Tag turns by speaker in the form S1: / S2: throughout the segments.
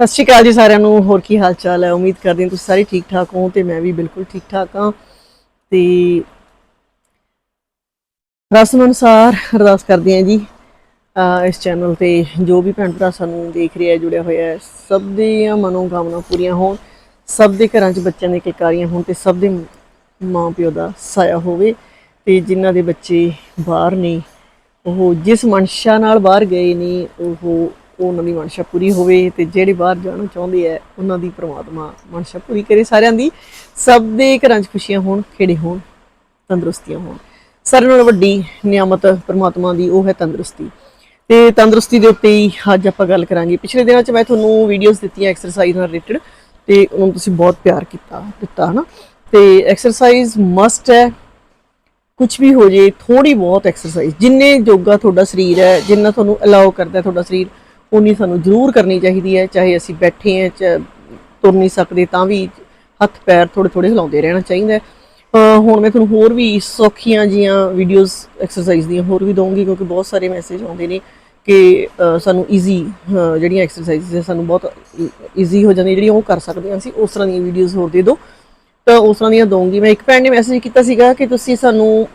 S1: ਸਤਿ ਸ਼੍ਰੀ ਅਕਾਲ ਜੀ ਸਾਰਿਆਂ ਨੂੰ, ਹੋਰ ਕੀ ਹਾਲ ਚਾਲ ਹੈ? ਉਮੀਦ ਕਰਦੇ ਹਾਂ ਤੁਸੀਂ ਸਾਰੇ ਠੀਕ ਠਾਕ ਹੋ ਤੇ ਮੈਂ ਵੀ ਬਿਲਕੁਲ ਠੀਕ ਠਾਕ ਹਾਂ। ਤੇ ਰਸਮ ਅਨੁਸਾਰ ਅਰਦਾਸ ਕਰਦੇ ਹਾਂ ਜੀ ਇਸ ਚੈਨਲ ਤੇ ਜੋ ਵੀ ਭੈਣ ਭਰਾ ਸਾਨੂੰ ਦੇਖ ਰਿਹਾ ਜੁੜਿਆ ਹੋਇਆ ਹੈ, ਸਭ ਦੀਆਂ ਮਨੋਕਾਮਨਾ ਪੂਰੀਆਂ ਹੋਣ, ਸਭ ਦੇ ਘਰਾਂ 'ਚ ਬੱਚਿਆਂ ਦੇ ਕਿਕਾਰੀਆਂ ਹੋਣ ਤੇ ਸਭ ਦੇ ਮਾਂ ਪਿਓ ਦਾ ਸਾਇਆ ਹੋਵੇ ਤੇ ਜਿਨ੍ਹਾਂ ਦੇ ਬੱਚੇ ਬਾਹਰ ਨੇ, ਉਹ ਜਿਸ ਮਨਸ਼ਾ ਨਾਲ ਬਾਹਰ ਗਏ ਨੇ, ਉਹ ਉਹਨਾਂ ਦੀ ਮਨਸ਼ਾ ਪੂਰੀ ਹੋਵੇ ਤੇ ਜਿਹੜੇ ਬਾਹਰ ਜਾਣਾ ਚਾਹੁੰਦੇ ਆ, ਉਹਨਾਂ ਦੀ ਪ੍ਰਮਾਤਮਾ ਮਨਸ਼ਾ ਪੂਰੀ ਕਰੇ, ਸਾਰਿਆਂ ਦੀ ਸਭ ਦੇ ਘਰਾਂ 'ਚ ਖੁਸ਼ੀਆਂ ਹੋਣ, ਖੇੜੇ ਹੋਣ, ਤੰਦਰੁਸਤੀਆਂ ਹੋਣ। ਸਾਰਿਆਂ ਨਾਲੋਂ ਵੱਡੀ ਨਿਆਮਤ ਪ੍ਰਮਾਤਮਾ ਦੀ ਉਹ ਹੈ ਤੰਦਰੁਸਤੀ। ਤੇ ਤੰਦਰੁਸਤੀ ਦੇ ਉੱਤੇ ਹੀ ਅੱਜ ਆਪਾਂ ਗੱਲ ਕਰਾਂਗੇ। ਪਿਛਲੇ ਦਿਨਾਂ 'ਚ ਮੈਂ ਤੁਹਾਨੂੰ ਵੀਡੀਓਜ਼ ਦਿੱਤੀਆਂ ਐਕਸਰਸਾਈਜ਼ ਨਾਲ ਰਿਲੇਟਡ ਤੇ ਨੂੰ ਤੁਸੀਂ ਬਹੁਤ ਪਿਆਰ ਕੀਤਾ, ਦਿੱਤਾ, ਹਨਾ? ਤੇ ਐਕਸਰਸਾਈਜ਼ ਮਸਟ ਹੈ। ਕੁਝ ਵੀ ਹੋ ਜੇ ਥੋੜੀ ਬਹੁਤ ਐਕਸਰਸਾਈਜ਼ ਜਿੰਨੇ ਜੋਗਾ ਤੁਹਾਡਾ ਸਰੀਰ ਹੈ, ਜਿੰਨਾ ਤੁਹਾਨੂੰ ਅਲਾਉ ਕਰਦਾ ਤੁਹਾਡਾ ਸਰੀਰ ਉਨੀ ਸਾਨੂੰ ਜ਼ਰੂਰ ਕਰਨੀ ਚਾਹੀਦੀ ਹੈ, ਚਾਹੇ ਅਸੀਂ ਬੈਠੇ ਹਾਂ ਚ ਤੁਰ ਨਹੀਂ ਸਕਦੇ ਤਾਂ ਵੀ ਹੱਥ ਪੈਰ ਥੋੜੇ ਥੋੜੇ ਹਿਲਾਉਂਦੇ ਰਹਿਣਾ ਚਾਹੀਦਾ ਹੈ। ਹੁਣ ਮੈਂ ਤੁਹਾਨੂੰ ਹੋਰ ਵੀ ਸੌਖੀਆਂ ਜੀਆਂ ਵੀਡੀਓਜ਼ ਐਕਸਰਸਾਈਜ਼ ਦੀਆਂ ਹੋਰ ਵੀ ਦਵਾਂਗੀ ਕਿਉਂਕਿ ਬਹੁਤ ਸਾਰੇ ਮੈਸੇਜ ਆਉਂਦੇ ਨੇ ਕਿ ਸਾਨੂੰ ਈਜ਼ੀ ਜਿਹੜੀਆਂ ਐਕਸਰਸਾਈਜ਼ ਹੈ ਸਾਨੂੰ ਬਹੁਤ ਈਜ਼ੀ ਹੋ ਜਾਂਦੀਆਂ, ਜਿਹੜੀਆਂ ਉਹ ਕਰ ਸਕਦੇ ਹਾਂ ਅਸੀਂ, ਉਸ ਤਰ੍ਹਾਂ ਦੀਆਂ ਵੀਡੀਓਜ਼ ਹੋਰ ਦੇ ਦਿਓ। ਤਾਂ ਉਸ ਤਰ੍ਹਾਂ ਦੀਆਂ ਦਊਂਗੀ। ਮੈਂ ਇੱਕ ਭੈਣ ਨੇ ਮੈਸੇਜ ਕੀਤਾ ਸੀਗਾ ਕਿ ਤੁਸੀਂ ਸਾਨੂੰ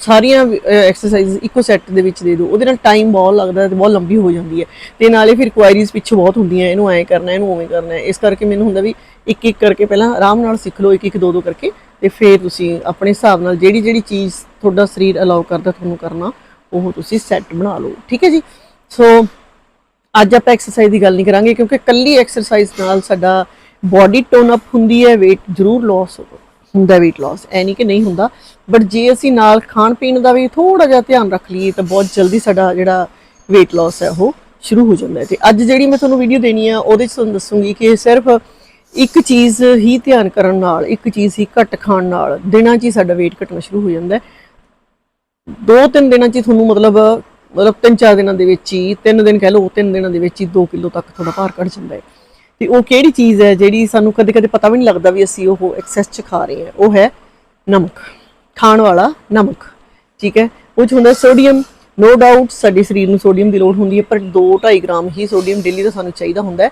S1: ਸਾਰੀਆਂ ਐਕਸਰਸਾਈਜ਼ ਇੱਕੋ ਸੈੱਟ ਦੇ ਵਿੱਚ ਦੇ ਦਿਓ। ਉਹਦੇ ਨਾਲ ਟਾਈਮ ਬਹੁਤ ਲੱਗਦਾ ਤੇ ਬਹੁਤ ਲੰਬੀ ਹੋ ਜਾਂਦੀ ਹੈ। ਤੇ ਨਾਲੇ ਫਿਰ ਕੁਆਇਰੀਜ਼ ਪਿੱਛੇ ਬਹੁਤ ਹੁੰਦੀਆਂ, ਇਹਨੂੰ ਐਂ ਕਰਨਾ, ਇਹਨੂੰ ਉਵੇਂ ਕਰਨਾ ਇਸ ਕਰਕੇ ਮੈਨੂੰ ਹੁੰਦਾ ਵੀ ਇੱਕ ਇੱਕ ਕਰਕੇ ਪਹਿਲਾਂ ਆਰਾਮ ਨਾਲ ਸਿੱਖ ਲਓ, ਇੱਕ ਇੱਕ ਦੋ ਦੋ ਕਰਕੇ ਤੇ ਫਿਰ ਤੁਸੀਂ ਆਪਣੇ ਹਿਸਾਬ ਨਾਲ ਜਿਹੜੀ ਜਿਹੜੀ ਚੀਜ਼ ਤੁਹਾਡਾ ਸਰੀਰ ਅਲਾਉ ਕਰਦਾ ਤੁਹਾਨੂੰ ਕਰਨਾ, ਉਹ ਤੁਸੀਂ ਸੈੱਟ ਬਣਾ ਲਓ। ਠੀਕ ਹੈ ਜੀ? ਸੋ ਅੱਜ ਆਪਾਂ ਐਕਸਰਸਾਈਜ਼ ਦੀ ਗੱਲ ਨਹੀਂ ਕਰਾਂਗੇ ਕਿਉਂਕਿ ਕੱਲੀ ਐਕਸਰਸਾਈਜ਼ ਨਾਲ ਸਾਡਾ ਬਾਡੀ ਟੋਨ ਅਪ ਹੁੰਦੀ ਹੈ, weight ਜ਼ਰੂਰ ਲਾਸ ਹੁੰਦਾ weight loss, ਐ ਨਹੀਂ ਕਿ ਨਹੀਂ ਹੁੰਦਾ। ਬਟ ਜੇ ਅਸੀਂ ਨਾਲ ਖਾਣ ਪੀਣ ਦਾ ਵੀ ਥੋੜਾ ਜਿਹਾ ਧਿਆਨ ਰੱਖ ਲਈਏ, ਤਾਂ ਬਹੁਤ ਜਲਦੀ ਸਾਡਾ ਜਿਹੜਾ weight loss ਹੈ, ਉਹ ਸ਼ੁਰੂ ਹੋ ਜਾਂਦਾ ਹੈ। ਤੇ ਅੱਜ ਜਿਹੜੀ ਮੈਂ ਤੁਹਾਨੂੰ ਵੀਡੀਓ ਦੇਣੀ ਆ, ਉਹਦੇ 'ਚ ਤੁਹਾਨੂੰ ਦੱਸੂਗੀ ਕਿ ਸਿਰਫ ਇੱਕ ਚੀਜ਼ ਹੀ ਧਿਆਨ ਕਰਨ ਨਾਲ, ਇੱਕ ਚੀਜ਼ ਹੀ ਘੱਟ ਖਾਣ ਨਾਲ ਦਿਨਾਂ 'ਚ ਹੀ ਸਾਡਾ weight ਘਟਣਾ ਸ਼ੁਰੂ ਹੋ ਜਾਂਦਾ ਹੈ। ਦੋ ਤਿੰਨ ਦਿਨਾਂ 'ਚ ਹੀ ਤੁਹਾਨੂੰ ਮਤਲਬ ਮਤਲਬ ਤਿੰਨ ਚਾਰ ਦਿਨਾਂ ਦੇ ਵਿੱਚ ਹੀ, ਤਿੰਨ ਦਿਨ ਕਹਿ ਲਓ, ਤਿੰਨ ਦਿਨਾਂ ਦੇ ਵਿੱਚ ਹੀ 2 ਕਿਲੋ ਤੱਕ ਤੁਹਾਡਾ ਭਾਰ ਘਟ ਜਾਂਦਾ ਹੈ। ਤੇ ਉਹ ਕਿਹੜੀ ਚੀਜ਼ ਹੈ ਜਿਹੜੀ ਸਾਨੂੰ ਕਦੇ ਕਦੇ ਪਤਾ ਵੀ ਨਹੀਂ ਲੱਗਦਾ ਵੀ ਅਸੀਂ ਉਹ ਐਕਸੈਸ 'ਚ ਖਾ ਰਹੇ ਹਾਂ। ਉਹ ਹੈ ਨਮਕ, ਖਾਣ ਵਾਲਾ ਨਮਕ, ਠੀਕ ਹੈ? ਉਹ 'ਚ ਹੁੰਦਾ ਸੋਡੀਅਮ ਨੋ ਡਾਊਟ ਸਾਡੇ ਸਰੀਰ ਨੂੰ ਸੋਡੀਅਮ ਦੀ ਲੋੜ ਹੁੰਦੀ ਹੈ, ਪਰ 2.5 ਗ੍ਰਾਮ ਹੀ ਸੋਡੀਅਮ ਡੇਲੀ ਦਾ ਸਾਨੂੰ ਚਾਹੀਦਾ ਹੁੰਦਾ ਹੈ।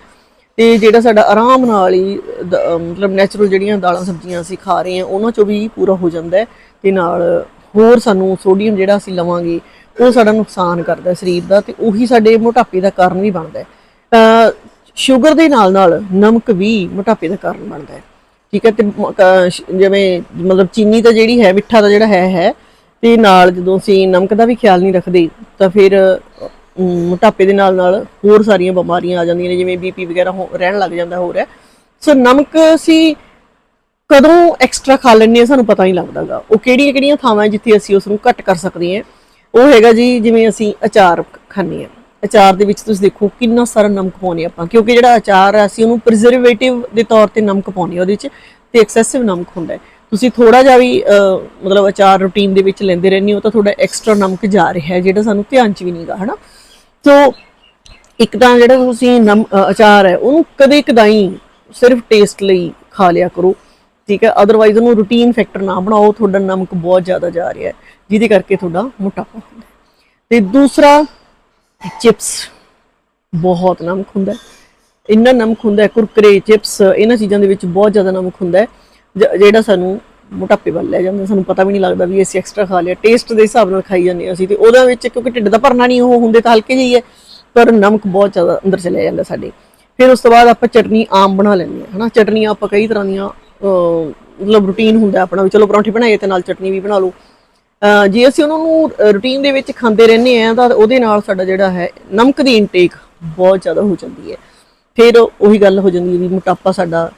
S1: ਤੇ ਜਿਹੜਾ ਸਾਡਾ ਆਰਾਮ ਨਾਲ ਹੀ, ਦ- ਮਤਲਬ ਨੈਚੁਰਲ ਜਿਹੜੀਆਂ ਦਾਲਾਂ ਸਬਜ਼ੀਆਂ ਅਸੀਂ ਖਾ ਰਹੇ ਹਾਂ, ਉਹਨਾਂ ਚੋਂ ਵੀ ਪੂਰਾ ਹੋ ਜਾਂਦਾ ਹੈ ਤੇ ਨਾਲ ਹੋਰ ਸਾਨੂੰ ਸੋਡੀਅਮ ਜਿਹੜਾ ਅਸੀਂ ਲਵਾਂਗੇ, ਉਹ ਸਾਡਾ ਨੁਕਸਾਨ ਕਰਦਾ ਸਰੀਰ ਦਾ ਤੇ ਉਹੀ ਸਾਡੇ ਮੋਟਾਪੇ ਦਾ ਕਾਰਨ ਵੀ ਬਣਦਾ ਹੈ। ਸ਼ੂਗਰ ਦੇ ਨਾਲ ਨਾਲ ਨਮਕ ਵੀ ਮੋਟਾਪੇ ਦਾ ਕਾਰਨ ਬਣਦਾ ਹੈ। ਠੀਕ ਹੈ, ਤੇ ਮ- ਜਿਵੇਂ, ਮਤਲਬ ਚੀਨੀ ਤਾਂ ਜਿਹੜੀ ਹੈ, ਮਿੱਠਾ ਤਾਂ ਜਿਹੜਾ ਹੈ ਹੈ, ਤੇ ਨਾਲ ਜਦੋਂ ਅਸੀਂ ਨਮਕ ਦਾ ਵੀ ਖਿਆਲ ਨਹੀਂ ਰੱਖਦੇ, ਤਾਂ ਫਿਰ ਮੋਟਾਪੇ ਦੇ ਨਾਲ ਨਾਲ ਹੋਰ ਸਾਰੀਆਂ ਬਿਮਾਰੀਆਂ ਆ ਜਾਂਦੀਆਂ ਨੇ, ਜਿਵੇਂ ਬੀਪੀ ਵਗੈਰਾ ਹੋ- ਰਹਿਣ ਲੱਗ ਜਾਂਦਾ ਹੋਰ ਹੈ। ਸੋ ਨਮਕ ਅਸੀਂ ਕਦੋਂ ਐਕਸਟਰਾ ਖਾ ਲੈਂਦੇ ਹਾਂ, ਸਾਨੂੰ ਪਤਾ ਨਹੀਂ ਲੱਗਦਾਗਾ ਉਹ ਕਿਹੜੀਆਂ ਕਿਹੜੀਆਂ ਥਾਵਾਂ ਜਿੱਥੇ ਅਸੀਂ ਉਸ ਨੂੰ ਘੱਟ ਕਰ ਸਕਦੇ ਹਾਂ। ਉਹ ਹੈਗਾ ਜੀ, ਜਿਵੇਂ ਅਸੀਂ ਅਚਾਰ ਖਾਂਦੇ ਹਾਂ। ਅਚਾਰ ਦੇ ਵਿੱਚ ਤੁਸੀਂ ਦੇਖੋ ਕਿੰਨਾ ਸਾਰਾ ਨਮਕ ਪਾਉਂਦੇ ਆਪਾਂ, ਕਿਉਂਕਿ ਜਿਹੜਾ ਅਚਾਰ ਹੈ, ਅਸੀਂ ਉਹਨੂੰ ਪ੍ਰੀਜ਼ਰਵੇਟਿਵ ਦੇ ਤੌਰ ਤੇ ਨਮਕ ਪਾਉਂਦੇ ਹਾਂ, ਉਹਦੇ ਵਿੱਚ ਤੇ ਐਕਸੈਸਿਵ ਨਮਕ ਹੁੰਦਾ ਹੈ। ਤੁਸੀਂ ਥੋੜਾ ਜਿਹਾ ਵੀ ਮਤਲਬ ਅਚਾਰ ਰੂਟੀਨ ਦੇ ਵਿੱਚ ਲੈਂਦੇ ਰਹਿੰਦੇ ਹੋ, ਤਾਂ ਤੁਹਾਡਾ ਐਕਸਟਰਾ ਨਮਕ ਜਾ ਰਿਹਾ ਹੈ, ਜਿਹੜਾ ਸਾਨੂੰ ਧਿਆਨ 'ਚ ਵੀ ਨਹੀਂਗਾ ਹਨਾ? ਸੋ, ਇੱਕ ਤਾਂ ਜਿਹੜਾ ਤੁਸੀਂ ਨਮ ਅਚਾਰ ਹੈ, ਉਹਨੂੰ ਕਦੇ ਕਦਾਈ ਸਿਰਫ ਟੇਸਟ ਲਈ ਖਾ ਲਿਆ ਕਰੋ, ਠੀਕ ਹੈ? ਅਦਰਵਾਈਜ਼ ਉਹਨੂੰ ਰੂਟੀਨ ਫੈਕਟਰ ਨਾ ਬਣਾਓ, ਤੁਹਾਡਾ ਨਮਕ ਬਹੁਤ ਜ਼ਿਆਦਾ ਜਾ ਰਿਹਾ ਹੈ, ਜਿਹਦੇ ਕਰਕੇ ਤੁਹਾਡਾ ਮੋਟਾਪਾ ਹੁੰਦਾ ਹੈ। ਤੇ ਦੂਸਰਾ ਚਿਪਸ ਬਹੁਤ ਨਮਕ ਹੁੰਦਾ ਇੰਨਾ ਨਮਕ ਹੁੰਦਾ ਕੁਰਕਰੇ ਚਿਪਸ ਇਹਨਾਂ ਚੀਜ਼ਾਂ ਦੇ ਵਿੱਚ ਬਹੁਤ ਜ਼ਿਆਦਾ ਨਮਕ ਹੁੰਦਾ ਜ- ਜਿਹੜਾ ਸਾਨੂੰ ਮੋਟਾਪੇ ਵੱਲ ਲੈ ਜਾਂਦਾ ਸਾਨੂੰ ਪਤਾ ਵੀ ਨਹੀਂ ਲੱਗਦਾ ਵੀ ਅਸੀਂ ਐਕਸਟਰਾ ਖਾ ਲਿਆ। ਟੇਸਟ ਦੇ ਹਿਸਾਬ ਨਾਲ ਖਾਈ ਜਾਂਦੇ ਅਸੀਂ ਤੇ ਉਹਦਾ ਵਿੱਚ ਕਿਉਂਕਿ ਢਿੱਡ ਦਾ ਭਰਨਾ ਨਹੀਂ, ਉਹ ਹੁੰਦੇ ਤਾਂ ਹਲਕੇ ਜਿਹੀ ਹੈ ਪਰ ਨਮਕ ਬਹੁਤ ਜ਼ਿਆਦਾ ਅੰਦਰ ਚਲੇ ਜਾਂਦਾ ਸਾਡੇ। ਫਿਰ ਉਸ ਤੋਂ ਬਾਅਦ ਆਪਾਂ ਚਟਨੀ ਆਮ ਬਣਾ ਲੈਂਦੇ ਹਾਂ, ਹਨਾ? ਚਟਨੀਆਂ ਆਪਾਂ ਕਈ ਤਰ੍ਹਾਂ ਦੀਆਂ ਮਤਲਬ ਰੂਟੀਨ ਹੁੰਦਾ ਆਪਣਾ ਵੀ ਚਲੋ ਪਰੌਂਠੇ ਬਣਾਈਏ ਤੇ ਨਾਲ ਚਟਨੀ ਵੀ ਬਣਾ ਲਓ। ਜੇ ਅਸੀਂ ਉਹਨਾਂ ਨੂੰ ਰੂਟੀਨ ਦੇ ਵਿੱਚ ਖਾਂਦੇ ਰਹਿੰਦੇ ਆ ਤਾਂ ਉਹਦੇ ਨਾਲ ਸਾਡਾ ਜਿਹੜਾ ਹੈ, ਨਮਕ ਦੀ ਇਨਟੇਕ ਬਹੁਤ ਜ਼ਿਆਦਾ ਹੋ ਜਾਂਦੀ ਹੈ। ਫਿਰ ਉਹੀ ਗੱਲ ਹੋ ਜਾਂਦੀ ਹੈ ਵੀ ਮੋਟਾਪਾ ਸਾਡਾ,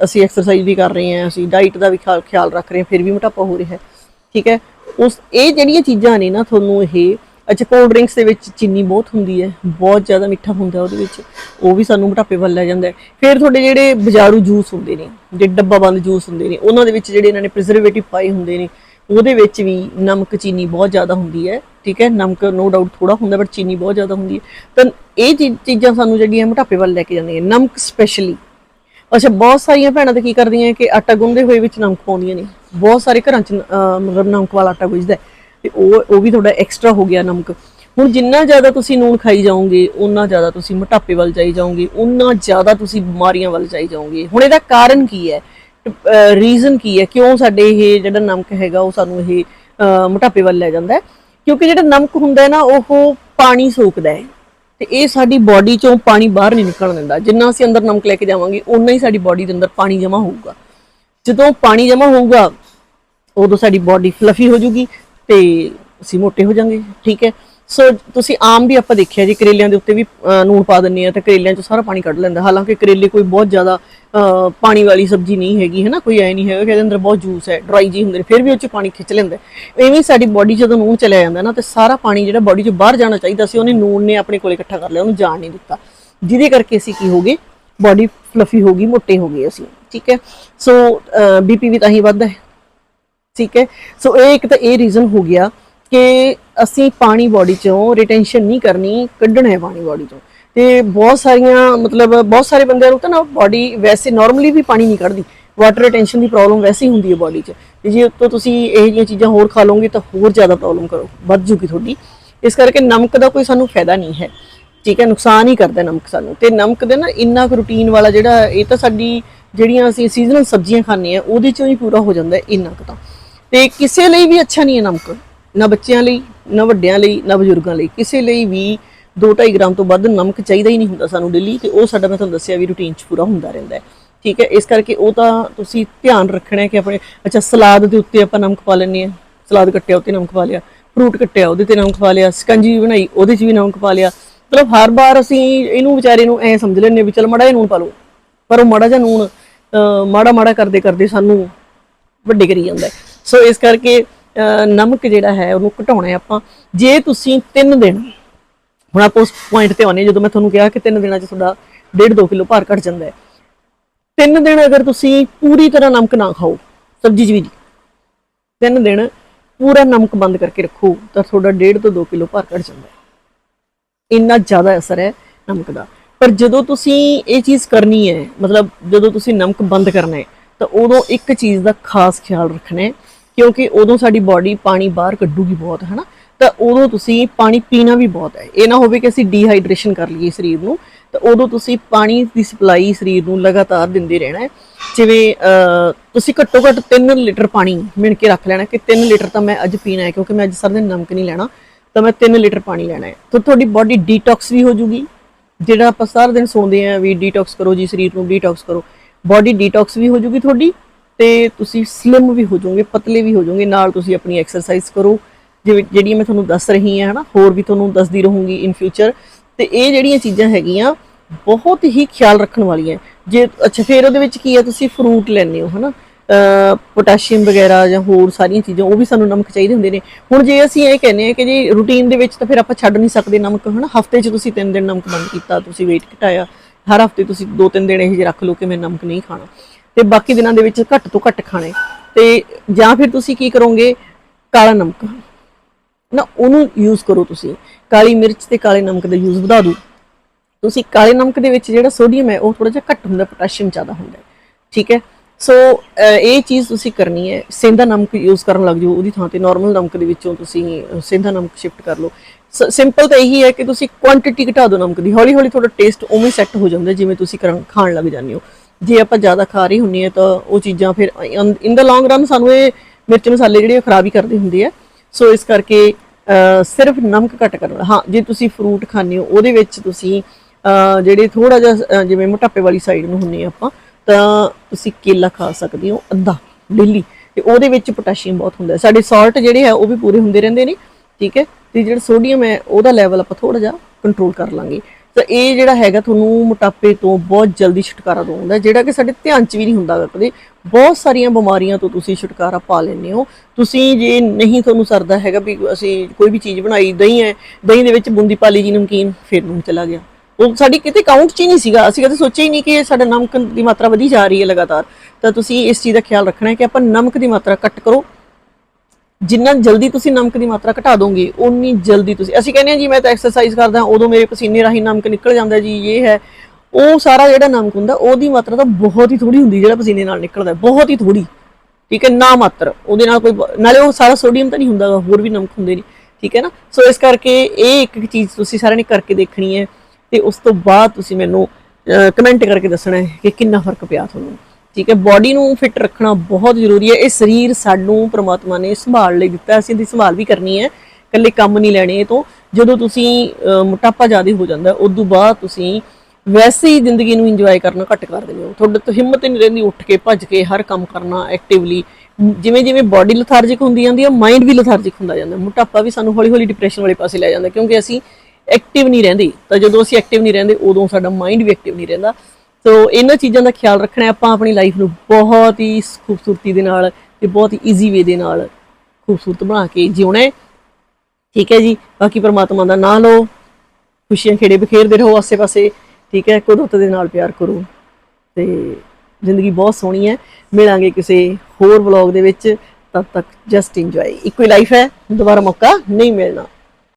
S1: ਅਸੀਂ ਐਕਸਰਸਾਈਜ਼ ਵੀ ਕਰ ਰਹੇ ਹਾਂ, ਅਸੀਂ ਡਾਈਟ ਦਾ ਵੀ ਖਿਆਲ ਖਿਆਲ ਰੱਖ ਰਹੇ ਹਾਂ, ਫਿਰ ਵੀ ਮੋਟਾਪਾ ਹੋ ਰਿਹਾ ਹੈ। ਠੀਕ ਹੈ? ਉਸ, ਇਹ ਜਿਹੜੀਆਂ ਚੀਜ਼ਾਂ ਨੇ ਨਾ ਤੁਹਾਨੂੰ ਇਹ, ਅੱਛਾ ਕੋਲਡ ਡਰਿੰਕਸ ਦੇ ਵਿੱਚ ਚੀਨੀ ਬਹੁਤ ਹੁੰਦੀ ਹੈ, ਬਹੁਤ ਜ਼ਿਆਦਾ ਮਿੱਠਾ ਹੁੰਦਾ ਉਹਦੇ ਵਿੱਚ, ਉਹ ਵੀ ਸਾਨੂੰ ਮੋਟਾਪੇ ਵੱਲ ਲੈ ਜਾਂਦਾ ਹੈ। ਫਿਰ ਤੁਹਾਡੇ ਜਿਹੜੇ ਬਾਜ਼ਾਰੂ ਜੂਸ ਹੁੰਦੇ ਨੇ, ਜਿਹੜੇ ਡੱਬਾ ਬੰਦ ਜੂਸ ਹੁੰਦੇ ਨੇ, ਉਹਨਾਂ ਦੇ ਵਿੱਚ ਜਿਹੜੇ ਇਹਨਾਂ ਨੇ ਪ੍ਰੀਜ਼ਰਵੇਟਿਵ ਪਾਏ ਹੁੰਦੇ ਨੇ ਉਹਦੇ ਵਿੱਚ ਵੀ ਨਮਕ ਚੀਨੀ ਬਹੁਤ ਜ਼ਿਆਦਾ ਹੁੰਦੀ ਹੈ, ਠੀਕ ਹੈ? ਨਮਕ ਨੋ ਡਾਊਟ ਥੋੜਾ ਹੁੰਦਾ ਬਟ ਚੀਨੀ ਬਹੁਤ ਜ਼ਿਆਦਾ ਹੁੰਦੀ ਹੈ। ਤਾਂ ਇਹ ਚੀ- ਚੀਜ਼ਾਂ ਸਾਨੂੰ ਜਿਹੜੀਆਂ ਮੋਟਾਪੇ ਵੱਲ ਲੈ ਕੇ ਜਾਂਦੀਆਂ, ਨਮਕ ਸਪੈਸ਼ਲੀ ਅੱਛਾ, ਬਹੁਤ ਸਾਰੀਆਂ ਭੈਣਾਂ ਤਾਂ ਕੀ ਕਰਦੀਆਂ ਕਿ ਆਟਾ ਗੁੰਨਦੇ ਹੋਏ ਵਿੱਚ ਨਮਕ ਪਾਉਂਦੀਆਂ ਨੇ। ਬਹੁਤ ਸਾਰੇ ਘਰਾਂ 'ਚ ਮਤਲਬ ਨਮਕ ਵਾਲਾ ਆਟਾ ਗੁੰਝਦਾ ਹੈ। ਤੇ ਉਹ ਉਹ ਵੀ ਤੁਹਾਡਾ ਐਕਸਟਰਾ ਹੋ ਗਿਆ ਨਮਕ। ਹੁਣ ਜਿੰਨਾ ਜ਼ਿਆਦਾ ਤੁਸੀਂ ਨੂਣ ਖਾਈ ਜਾਓਗੇ ਉਨਾ ਜ਼ਿਆਦਾ ਤੁਸੀਂ ਮੋਟਾਪੇ ਵੱਲ ਜਾਈ ਜਾਓਗੇ ਉਨਾ ਜ਼ਿਆਦਾ ਤੁਸੀਂ ਬਿਮਾਰੀਆਂ ਵੱਲ ਜਾਈ ਜਾਓਗੇ। ਹੁਣ ਇਹਦਾ ਕਾਰਨ ਕੀ ਹੈ? ਰੀਜ਼ਨ ਕੀ ਹੈ? ਕਿਉਂ ਸਾਡੇ ਇਹ ਜਿਹੜਾ ਨਮਕ ਹੈਗਾ, ਉਹ ਸਾਨੂੰ ਇਹ ਮੋਟਾਪੇ ਵੱਲ ਲੈ ਜਾਂਦਾ ਹੈ? ਕਿਉਂਕਿ ਜਿਹੜਾ ਨਮਕ ਹੁੰਦਾ ਹੈ ਨਾ, ਉਹ ਪਾਣੀ ਸੋਖਦਾ ਹੈ। ਤੇ ਇਹ ਸਾਡੀ ਬਾਡੀ ਚੋਂ ਪਾਣੀ ਬਾਹਰ ਨਹੀਂ ਨਿਕਲਣ ਦਿੰਦਾ। ਜਿੰਨਾ ਅਸੀਂ ਅੰਦਰ ਨਮਕ ਲੈ ਕੇ ਜਾਵਾਂਗੇ ਉਨਾ ਹੀ ਸਾਡੀ ਬਾਡੀ ਦੇ ਅੰਦਰ ਪਾਣੀ ਜਮ੍ਹਾਂ ਹੋਊਗਾ। ਜਦੋਂ ਪਾਣੀ ਜਮ੍ਹਾਂ ਹੋਊਗਾ, ਉਦੋਂ ਸਾਡੀ ਬਾਡੀ ਫਲਫੀ ਹੋ ਜੂਗੀ ਤੇ ਅਸੀਂ ਮੋਟੇ ਹੋ ਜਾਾਂਗੇ, ਠੀਕ ਹੈ? ਸੋ ਤੁਸੀਂ ਆਮ ਵੀ ਆਪਾਂ ਦੇਖਿਆ ਜੀ, ਕਰੇਲਿਆਂ ਦੇ ਉੱਤੇ ਵੀ ਨੂਣ ਪਾ ਦਿੰਨੇ ਆ ਤੇ ਕਰੇਲਿਆਂ 'ਚ ਸਾਰਾ ਪਾਣੀ ਕੱਢ ਲੈਂਦਾ। ਹਾਲਾਂਕਿ ਕਰੇਲੇ ਕੋਈ ਬਹੁਤ ਜ਼ਿਆਦਾ ਪਾਣੀ ਵਾਲੀ ਸਬਜ਼ੀ ਨਹੀਂ ਹੈਗੀ ਹੈ ਨਾ ਕੋਈ ਐ ਨਹੀਂ ਹੈਗਾ ਕਿ ਇਹਦੇ ਅੰਦਰ ਬਹੁਤ ਜੂਸ ਹੈ ਡਰਾਈ ਜੀ ਹੁੰਦੇ ਨੇ, ਫਿਰ ਵੀ ਉਹ 'ਚ ਪਾਣੀ ਖਿੱਚ ਲੈਂਦਾ ਹੈ। ਐਵੇਂ ਸਾਡੀ ਬਾਡੀ ਜਦੋਂ ਨੂਣ ਚਲਿਆ ਜਾਂਦਾ ਨਾ, ਤੇ ਸਾਰਾ ਪਾਣੀ ਜਿਹੜਾ ਬਾਡੀ 'ਚ ਬਾਹਰ ਜਾਣਾ ਚਾਹੀਦਾ ਸੀ, ਉਹਨੇ ਨੂਣ ਨੇ ਆਪਣੇ ਕੋਲੇ ਇਕੱਠਾ ਕਰ ਲਿਆ, ਉਹਨੂੰ ਜਾਣ ਨਹੀਂ ਦਿੱਤਾ। ਜਿਹਦੇ ਕਰਕੇ ਅਸੀਂ ਕੀ ਹੋ ਗਏ ਬਾਡੀ ਫਲਫੀ ਹੋ ਗਈ, ਮੋਟੇ ਹੋ ਗਏ ਅਸੀਂ, ਠੀਕ ਹੈ? ਸੋ ਬੀਪੀ ਵੀ ਤਾਂ ਹੀ ਵੱਧਦਾ ਹੈ, ਠੀਕ ਹੈ? ਸੋ ਇਹ ਇੱਕ ਤਾਂ ਇਹ ਰੀਜ਼ਨ ਹੋ ਗਿਆ ਕਿ ਅਸੀਂ ਪਾਣੀ ਬਾਡੀ ਚੋਂ ਰਿਟੈਂਸ਼ਨ ਨਹੀਂ ਕਰਨੀ, ਕੱਢਣਾ ਹੈ ਪਾਣੀ ਬਾਡੀ ਚੋਂ। ਤੇ ਬਹੁਤ ਸਾਰੀਆਂ, ਮਤਲਬ ਬਹੁਤ ਸਾਰੇ ਬੰਦਿਆਂ ਨੂੰ ਤਾਂ ਨਾ ਬਾਡੀ ਵੈਸੇ ਨਾਰਮਲੀ ਵੀ ਪਾਣੀ ਨਹੀਂ ਕੱਢਦੀ। ਵਾਟਰ ਰਿਟੈਂਸ਼ਨ ਦੀ ਪ੍ਰੋਬਲਮ ਵੈਸੇ ਹੀ ਹੁੰਦੀ ਹੈ ਬਾਡੀ 'ਚ। ਤੇ ਜੇ ਉੱਤੋਂ ਤੁਸੀਂ ਇਹ ਜਿਹੀਆਂ ਚੀਜ਼ਾਂ ਹੋਰ ਖਾ ਲਓਗੇ ਤਾਂ ਹੋਰ ਜ਼ਿਆਦਾ ਪ੍ਰੋਬਲਮ ਕਰੋ, ਵੱਧ ਜੂਗੀ ਤੁਹਾਡੀ। ਇਸ ਕਰਕੇ ਨਮਕ ਦਾ ਕੋਈ ਸਾਨੂੰ ਫਾਇਦਾ ਨਹੀਂ ਹੈ। ਠੀਕ ਹੈ, ਨੁਕਸਾਨ ਹੀ ਕਰਦਾ ਨਮਕ ਸਾਨੂੰ। ਤੇ ਨਮਕ ਦੇ ਨਾ ਇੰਨਾ ਕੁ ਰੂਟੀਨ ਵਾਲਾ ਜਿਹੜਾ, ਇਹ ਤਾਂ ਸਾਡੀ ਜਿਹੜੀਆਂ ਅਸੀਂ ਸੀਜ਼ਨਲ ਸਬਜ਼ੀਆਂ ਖਾਂਦੇ ਆ ਉਹਦੇ ਚੋਂ ਹੀ ਪੂਰਾ ਹੋ ਜਾਂਦਾ ਇੰਨਾ ਕੁ ਤਾਂ। ਤੇ ਕਿਸੇ ਲਈ ਵੀ ਅੱਛਾ ਨਹੀਂ ਹੈ ਨਮਕ। ਨਾ ਬੱਚਿਆਂ ਲਈ, ਨਾ ਵੱਡਿਆਂ ਲਈ, ਨਾ ਬਜ਼ੁਰਗਾਂ ਲਈ। ਕਿਸੇ ਲਈ ਵੀ 2.5 ਗ੍ਰਾਮ ਤੋਂ ਵੱਧ ਨਮਕ ਚਾਹੀਦਾ ਹੀ ਨਹੀਂ ਹੁੰਦਾ ਸਾਨੂੰ ਡੇਲੀ ਤੇ ਉਹ ਸਾਡਾ ਮੈਂ ਤੁਹਾਨੂੰ ਦੱਸਿਆ ਵੀ ਰੂਟੀਨ 'ਚ ਪੂਰਾ ਹੁੰਦਾ ਰਹਿੰਦਾ ਹੈ। ਠੀਕ ਹੈ, ਇਸ ਕਰਕੇ ਉਹ ਤਾਂ ਤੁਸੀਂ ਧਿਆਨ ਰੱਖਣਾ ਹੈ ਕਿ ਆਪਣੇ, ਅੱਛਾ, ਸਲਾਦ ਦੇ ਉੱਤੇ ਆਪਾਂ ਨਮਕ ਪਾ ਲੈਂਦੇ ਆ ਸਲਾਦ ਕੱਟਿਆ ਉੱਤੇ ਨਮਕ ਪਾ ਲਿਆ ਫਰੂਟ ਕੱਟਿਆ ਉਹਦੇ ਤੇ ਨਮਕ ਪਾ ਲਿਆ, ਸਕੰਜੀ ਬਣਾਈ ਉਹਦੇ 'ਚ ਵੀ ਨਮਕ ਪਾ ਲਿਆ। ਮਤਲਬ ਹਰ ਵਾਰ ਅਸੀਂ ਇਹਨੂੰ ਵਿਚਾਰੇ ਨੂੰ ਐ ਸਮਝ ਲੈਂਦੇ ਹਾਂ ਵੀ ਚਲ ਮੜਾ ਜਿਹਾ ਨੂਣ ਪਾ ਲਓ। ਪਰ ਉਹ ਮੜਾ ਜਿਹਾ ਨੂਣ ਮਾੜਾ ਮਾੜਾ ਕਰਦੇ ਕਰਦੇ ਸਾਨੂੰ ਵੱਡੇ ਕਰੀ ਜਾਂਦਾ ਸੋ ਇਸ ਕਰਕੇ ਨਮਕ ਜਿਹੜਾ ਹੈ ਉਹਨੂੰ ਘਟਾਉਣਾ ਹੈ ਆਪਾਂ। ਜੇ ਤੁਸੀਂ 3 ਦਿਨ, ਹੁਣ ਆਪਾਂ ਉਸ ਪੁਆਇੰਟ ਤੇ ਆਉਨੇ ਜਦੋਂ ਮੈਂ ਤੁਹਾਨੂੰ ਕਿਹਾ ਕਿ 3 ਦਿਨਾਂ 'ਚ ਤੁਹਾਡਾ 1.5 2 ਕਿਲੋ ਭਾਰ ਘਟ ਜਾਂਦਾ ਹੈ। 3 ਦਿਨ ਅਗਰ ਤੁਸੀਂ ਪੂਰੀ ਤਰ੍ਹਾਂ ਨਮਕ ਨਾ ਖਾਓ, ਸਬਜ਼ੀ 'ਚ ਵੀ ਨਹੀਂ 3 ਦਿਨ ਪੂਰਾ ਨਮਕ ਬੰਦ ਕਰਕੇ ਰੱਖੋ, ਤਾਂ ਤੁਹਾਡਾ 1.5 ਤੋਂ 2 ਕਿਲੋ ਭਾਰ ਘਟ ਜਾਂਦਾ ਹੈ। ਇੰਨਾ ਜ਼ਿਆਦਾ ਅਸਰ ਹੈ ਨਮਕ ਦਾ। ਪਰ ਜਦੋਂ ਤੁਸੀਂ ਇਹ ਚੀਜ਼ ਕਰਨੀ ਹੈ, ਮਤਲਬ ਜਦੋਂ ਤੁਸੀਂ ਨਮਕ ਬੰਦ ਕਰਨਾ ਹੈ, ਤਾਂ ਉਦੋਂ ਇੱਕ ਚੀਜ਼ ਦਾ ਖਾਸ ਖਿਆਲ ਰੱਖਣਾ ਹੈ ਕਿਉਂਕਿ ਉਦੋਂ ਸਾਡੀ ਬਾਡੀ ਪਾਣੀ ਬਾਹਰ ਕੱਢੂਗੀ ਬਹੁਤ, ਹਨਾ? ਤਾਂ ਉਦੋਂ ਤੁਸੀਂ ਪਾਣੀ ਪੀਣਾ ਵੀ ਬਹੁਤ ਹੈ। ਇਹ ਨਾ ਹੋਵੇ ਕਿ ਅਸੀਂ ਡੀਹਾਈਡਰੇਸ਼ਨ ਕਰ ਲਈਏ ਸਰੀਰ ਨੂੰ, ਤਾਂ ਉਦੋਂ ਤੁਸੀਂ ਪਾਣੀ ਦੀ ਸਪਲਾਈ ਸਰੀਰ ਨੂੰ ਲਗਾਤਾਰ ਦਿੰਦੇ ਰਹਿਣਾ ਹੈ। ਜਿਵੇਂ ਤੁਸੀਂ ਘੱਟੋ ਘੱਟ 3 ਲੀਟਰ ਪਾਣੀ ਮਿਣ ਕੇ ਰੱਖ ਲੈਣਾ ਕਿ 3 ਲੀਟਰ ਤਾਂ ਮੈਂ ਅੱਜ ਪੀਣਾ ਹੈ, ਕਿਉਂਕਿ ਮੈਂ ਅੱਜ ਸਾਰਾ ਦਿਨ ਨਮਕ ਨਹੀਂ ਲੈਣਾ, ਤਾਂ ਮੈਂ 3 ਲੀਟਰ ਪਾਣੀ ਲੈਣਾ ਹੈ। ਤਾਂ ਤੁਹਾਡੀ ਬਾਡੀ ਡੀਟੌਕਸ ਵੀ ਹੋ ਜੂਗੀ। ਜਿਹੜਾ ਆਪਾਂ ਸਾਰਾ ਦਿਨ ਸੁਣਦੇ ਆ ਵੀ ਡੀਟੌਕਸ ਕਰੋ ਜੀ, ਸਰੀਰ ਨੂੰ ਡੀਟੌਕਸ ਕਰੋ ਬਾਡੀ ਡੀਟੌਕਸ ਵੀ ਹੋ ਜੂਗੀ ਤੁਹਾਡੀ। ਤੇ ਤੁਸੀਂ ਸਲਿਮ ਵੀ ਹੋ ਜਾਓਗੇ, ਪਤਲੇ ਵੀ ਹੋ ਜਾਓਗੇ, ਨਾਲ ਤੁਸੀਂ ਆਪਣੀ ਐਕਸਰਸਾਈਜ਼ ਕਰੋ। ਜਿਵੇਂ, ਜਿਹੜੀਆਂ ਮੈਂ ਤੁਹਾਨੂੰ ਦੱਸ ਰਹੀ ਹਾਂ, ਹਨਾ, ਹੋਰ ਵੀ ਤੁਹਾਨੂੰ ਦੱਸਦੀ ਰਹੂੰਗੀ ਇਨ ਫਿਊਚਰ ਤੇ ਇਹ ਜਿਹੜੀਆਂ ਚੀਜ਼ਾਂ ਹੈਗੀਆਂ, ਬਹੁਤ ਹੀ ਖਿਆਲ ਰੱਖਣ ਵਾਲੀਆਂ। ਜੇ, ਅੱਛਾ, ਫਿਰ ਉਹਦੇ ਵਿੱਚ ਕੀ ਹੈ ਤੁਸੀਂ ਫਰੂਟ ਲੈਣੇ ਹੋ, ਹਨਾ। ਪੋਟਾਸ਼ੀਅਮ ਵਗੈਰਾ ਜਾਂ ਹੋਰ ਸਾਰੀਆਂ ਚੀਜ਼ਾਂ, ਉਹ ਵੀ ਸਾਨੂੰ ਨਮਕ ਚਾਹੀਦੇ ਹੁੰਦੇ ਨੇ। ਹੁਣ ਜੇ ਅਸੀਂ ਇਹ ਕਹਿੰਦੇ ਆ ਕਿ ਜੀ ਰੂਟੀਨ ਦੇ ਵਿੱਚ ਤਾਂ ਫਿਰ ਆਪਾਂ ਛੱਡ ਨਹੀਂ ਸਕਦੇ ਨਮਕ, ਹਨਾ। ਹਫ਼ਤੇ 'ਚ ਤੁਸੀਂ ਤਿੰਨ ਦਿਨ ਨਮਕ ਬੰਦ ਕੀਤਾ, ਤੁਸੀਂ weight ਘਟਾਇਆ। ਹਰ ਹਫ਼ਤੇ ਤੁਸੀਂ ਦੋ ਤਿੰਨ ਦਿਨ ਇਹ ਜਿਹੇ ਰੱਖ ਲਓ ਕਿ ਮੈਂ ਨਮਕ ਨਹੀਂ ਖਾਣਾ। ਤੇ ਬਾਕੀ ਦਿਨਾਂ ਦੇ ਵਿੱਚ ਘੱਟ ਤੋਂ ਘੱਟ ਖਾਣੇ। ਤੇ ਜਾਂ ਫਿਰ ਤੁਸੀਂ ਕੀ ਕਰੋਗੇ? ਕਾਲਾ ਨਮਕ। ਨਾ ਉਹਨੂੰ ਯੂਜ਼ ਕਰੋ ਤੁਸੀਂ। ਕਾਲੀ ਮਿਰਚ ਤੇ ਕਾਲੇ ਨਮਕ ਦਾ ਯੂਜ਼ ਵਧਾ ਦਿਓ। ਤੁਸੀਂ ਕਾਲੇ ਨਮਕ ਦੇ ਵਿੱਚ ਜਿਹੜਾ ਸੋਡੀਅਮ ਹੈ ਉਹ ਥੋੜਾ ਜਿਹਾ ਘੱਟ ਹੁੰਦਾ ਪੋਟਾਸ਼ੀਅਮ ਜ਼ਿਆਦਾ ਹੁੰਦਾ ਠੀਕ ਹੈ? ਸੋ ਇਹ ਚੀਜ਼ ਤੁਸੀਂ ਕਰਨੀ ਹੈ। ਸੇਂਧਾ ਨਮਕ ਯੂਜ਼ ਕਰਨ ਲੱਗ ਜਾਓ। ਉਹਦੀ ਥਾਂ ਤੇ ਨਾਰਮਲ ਨਮਕ ਦੇ ਵਿੱਚੋਂ ਤੁਸੀਂ ਅਹ, ਨਮਕ ਸ਼ਿਫਟ ਕਰ ਲਓ। ਸਿੰਪਲ ਤਾਂ ਇਹੀ ਹੈ ਕਿ ਤੁਸੀਂ ਕੁਆਂਟੀਟੀ ਘਟਾ ਦਿਓ ਨਮਕ ਦੀ। ਹੌਲੀ ਹੌਲੀ ਤੁਹਾਡਾ ਟੇਸਟ ਉਵੇਂ ਸੈੱਟ ਹੋ ਜਾਂਦਾ ਜਿਵੇਂ ਤੁਸੀਂ ਕਰਨ- ਖਾਣ ਲੱਗ ਜਾਂਦੇ ਹੋ। ਜੇ ਆਪਾਂ ਜ਼ਿਆਦਾ ਖਾ ਰਹੇ ਹੁੰਨੇ ਆ ਤਾਂ ਉਹ ਚੀਜ਼ਾਂ ਫਿਰ ਇਨ ਦਾ ਲੌਂਗ ਰਨ ਸਾਨੂੰ ਇਹ ਮਿਰਚ ਮਸਾਲੇ ਜਿਹੜੇ ਉਹ ਖਰਾਬ ਹੀ ਕਰਦੇ ਹੁੰਦੇ ਆ। ਸੋ ਇਸ ਕਰਕੇ ਸਿਰਫ ਨਮਕ ਘੱਟ ਕਰਨਾ ਹਾਂ, ਜੇ ਤੁਸੀਂ ਫਰੂਟ ਖਾਂਦੇ ਹੋ, ਉਹਦੇ ਵਿੱਚ ਤੁਸੀਂ ਜਿਹੜੇ ਥੋੜਾ ਜਿਹਾ ਜਿਵੇਂ ਮੋਟਾਪੇ ਵਾਲੀ ਸਾਈਡ ਨੂੰ ਹੁੰਨੇ ਆ ਆਪਾਂ, ਤਾਂ ਤੁਸੀਂ ਕੇਲਾ ਖਾ ਸਕਦੇ ਹੋ, ਅੱਧਾ ਡੇਲੀ ਤੇ ਉਹਦੇ ਵਿੱਚ ਪੋਟਾਸ਼ੀਅਮ ਬਹੁਤ ਹੁੰਦਾ ਸਾਡੇ ਸਾਲਟ ਜਿਹੜੇ ਆ ਉਹ ਵੀ ਪੂਰੇ ਹੁੰਦੇ ਰਹਿੰਦੇ ਨੇ, ਠੀਕ ਹੈ? ਤੇ ਜਿਹੜਾ ਸੋਡੀਅਮ ਹੈ, ਉਹਦਾ ਲੈਵਲ ਆਪਾਂ ਥੋੜਾ ਜਿਹਾ ਕੰਟਰੋਲ ਕਰ ਲਾਂਗੇ। ਤਾਂ ਇਹ ਜਿਹੜਾ ਹੈਗਾ ਤੁਹਾਨੂੰ ਮੋਟਾਪੇ ਤੋਂ ਬਹੁਤ ਜਲਦੀ ਛੁਟਕਾਰਾ ਦਵਾਉਂਦਾ ਜਿਹੜਾ ਕਿ ਸਾਡੇ ਧਿਆਨ 'ਚ ਵੀ ਨਹੀਂ ਹੁੰਦਾ ਗਾ ਕਦੇ। ਬਹੁਤ ਸਾਰੀਆਂ ਬਿਮਾਰੀਆਂ ਤੋਂ ਤੁਸੀਂ ਛੁਟਕਾਰਾ ਪਾ ਲੈਂਦੇ ਹੋ। ਤੁਸੀਂ ਜੇ ਨਹੀਂ ਤੁਹਾਨੂੰ ਸਰਦਾ ਹੈਗਾ ਵੀ ਅਸੀਂ ਕੋਈ ਵੀ ਚੀਜ਼ ਬਣਾਈ, ਦਹੀਂ ਹੈ, ਦਹੀਂ ਦੇ ਵਿੱਚ ਬੂੰਦੀ ਪਾ ਲਈ ਜੀ ਨਮਕੀਨ, ਫਿਰ ਨੂੰ ਚਲਾ ਗਿਆ। ਉਹ ਸਾਡੀ ਕਿਤੇ ਕਾਊਂਟ 'ਚ ਹੀ ਨਹੀਂ ਸੀਗਾ। ਅਸੀਂ ਕਦੇ ਸੋਚਿਆ ਹੀ ਨਹੀਂ ਕਿ ਸਾਡਾ ਨਮਕ ਦੀ ਮਾਤਰਾ ਵਧੀ ਜਾ ਰਹੀ ਹੈ ਲਗਾਤਾਰ। ਤਾਂ ਤੁਸੀਂ ਇਸ ਚੀਜ਼ ਦਾ ਖਿਆਲ ਰੱਖਣਾ ਹੈ ਕਿ ਆਪਾਂ ਨਮਕ ਦੀ ਮਾਤਰਾ ਘੱਟ ਕਰੋ। ਜਿੰਨਾ ਜਲਦੀ ਤੁਸੀਂ ਨਮਕ ਦੀ ਮਾਤਰਾ ਘਟਾ ਦੋਗੇ ਉਨੀ ਜਲਦੀ ਤੁਸੀਂ, ਅਸੀਂ ਕਹਿੰਦੇ ਹਾਂ ਜੀ ਮੈਂ ਤਾਂ ਐਕਸਰਸਾਈਜ਼ ਕਰਦਾ ਉਦੋਂ ਮੇਰੇ ਪਸੀਨੇ ਰਾਹੀਂ ਨਮਕ ਨਿਕਲ ਜਾਂਦਾ ਜੀ, ਇਹ ਹੈ। ਉਹ ਸਾਰਾ ਜਿਹੜਾ ਨਮਕ ਹੁੰਦਾ, ਉਹਦੀ ਮਾਤਰਾ ਤਾਂ ਬਹੁਤ ਹੀ ਥੋੜੀ ਹੁੰਦੀ, ਜਿਹੜਾ ਪਸੀਨੇ ਨਾਲ ਨਿਕਲਦਾ, ਬਹੁਤ ਹੀ ਥੋੜੀ ਠੀਕ ਹੈ, ਨਾ ਮਾਤਰ, ਉਹਦੇ ਨਾਲ ਕੋਈ ਨਾਲੇ ਉਹ ਸਾਰਾ ਸੋਡੀਅਮ ਤਾਂ ਨਹੀਂ ਹੁੰਦਾ ਹੋਰ ਵੀ ਨਮਕ ਹੁੰਦੇ ਨੇ। ਠੀਕ ਹੈ ਨਾ? ਸੋ ਇਸ ਕਰਕੇ ਇਹ ਇੱਕ ਇੱਕ ਚੀਜ਼ ਤੁਸੀਂ ਸਾਰਿਆਂ ਨੇ ਕਰਕੇ ਦੇਖਣੀ ਹੈ, ਤੇ ਉਸ ਤੋਂ ਬਾਅਦ ਤੁਸੀਂ ਮੈਨੂੰ ਕਮੈਂਟ ਕਰਕੇ ਦੱਸਣਾ ਹੈ ਕਿ ਕਿੰਨਾ ਫ਼ਰਕ ਪਿਆ ਤੁਹਾਨੂੰ। ਠੀਕ ਹੈ ਬਾਡੀ ਨੂੰ ਫਿੱਟ ਰੱਖਣਾ ਬਹੁਤ ਜ਼ਰੂਰੀ ਹੈ। ਇਹ ਸਰੀਰ ਸਾਨੂੰ ਪ੍ਰਮਾਤਮਾ ਨੇ ਸੰਭਾਲ ਲਈ ਦਿੱਤਾ, ਅਸੀਂ ਇਹਦੀ ਸੰਭਾਲ ਵੀ ਕਰਨੀ ਹੈ। ਇਕੱਲੇ ਕੰਮ ਨਹੀਂ ਲੈਣੇ ਇਹ ਤੋਂ। ਜਦੋਂ ਤੁਸੀਂ ਮੋਟਾਪਾ ਜ਼ਿਆਦਾ ਹੋ ਜਾਂਦਾ ਉਸ ਤੋਂ ਬਾਅਦ ਤੁਸੀਂ ਵੈਸੇ ਹੀ ਜ਼ਿੰਦਗੀ ਨੂੰ ਇੰਜੋਏ ਕਰਨਾ ਘੱਟ ਕਰ ਦਿੰਦੇ ਹੋ। ਤੁਹਾਡੇ ਤੋਂ ਹਿੰਮਤ ਨਹੀਂ ਰਹਿੰਦੀ ਉੱਠ ਕੇ, ਭੱਜ ਕੇ ਹਰ ਕੰਮ ਕਰਨਾ ਐਕਟਿਵਲੀ ਜਿਵੇਂ ਜਿਵੇਂ ਬਾਡੀ ਲਥਾਰਜਿਕ ਹੁੰਦੀ ਜਾਂਦੀ ਹੈ ਮਾਈਂਡ ਵੀ ਲਥਾਰਜਿਕ ਹੁੰਦਾ ਜਾਂਦਾ। ਮੋਟਾਪਾ ਵੀ ਸਾਨੂੰ ਹੌਲੀ ਹੌਲੀ ਡਿਪਰੈਸ਼ਨ ਵਾਲੇ ਪਾਸੇ ਲੈ ਜਾਂਦਾ, ਕਿਉਂਕਿ ਅਸੀਂ ਐਕਟਿਵ ਨਹੀਂ ਰਹਿੰਦੇ। ਤਾਂ ਜਦੋਂ ਅਸੀਂ ਐਕਟਿਵ ਨਹੀਂ ਰਹਿੰਦੇ, ਉਦੋਂ ਸਾਡਾ ਮਾਈਂਡ ਵੀ ਐਕਟਿਵ ਨਹੀਂ ਰਹਿੰਦਾ। ਸੋ ਇਹਨਾਂ ਚੀਜ਼ਾਂ ਦਾ ਖਿਆਲ ਰੱਖਣਾ ਆਪਾਂ ਆਪਣੀ ਲਾਈਫ ਨੂੰ ਬਹੁਤ ਹੀ ਖੂਬਸੂਰਤੀ ਦੇ ਨਾਲ ਤੇ ਬਹੁਤ ਹੀ ਈਜ਼ੀ ਵੇ ਦੇ ਨਾਲ ਖੂਬਸੂਰਤ ਬਣਾ ਕੇ ਜਿਉਣਾ ਠੀਕ ਹੈ ਜੀ? ਬਾਕੀ ਪਰਮਾਤਮਾ ਦਾ ਨਾਮ ਲਓ, ਖੁਸ਼ੀਆਂ ਖੇੜੇ ਬਖੇਰਦੇ ਰਹੋ ਆਸੇ-ਪਾਸੇ। ਠੀਕ ਹੈ? ਕੁਦਰਤ ਦੇ ਨਾਲ ਪਿਆਰ ਕਰੋ ਤੇ ਜ਼ਿੰਦਗੀ ਬਹੁਤ ਸੋਹਣੀ ਹੈ। ਮਿਲਾਂਗੇ ਕਿਸੇ ਹੋਰ ਵਲੌਗ ਦੇ ਵਿੱਚ। ਤਦ ਤੱਕ ਜਸਟ ਇੰਜੋਏ ਇੱਕੋ ਹੀ ਲਾਈਫ ਹੈ। ਦੁਬਾਰਾ ਮੌਕਾ ਨਹੀਂ ਮਿਲਣਾ।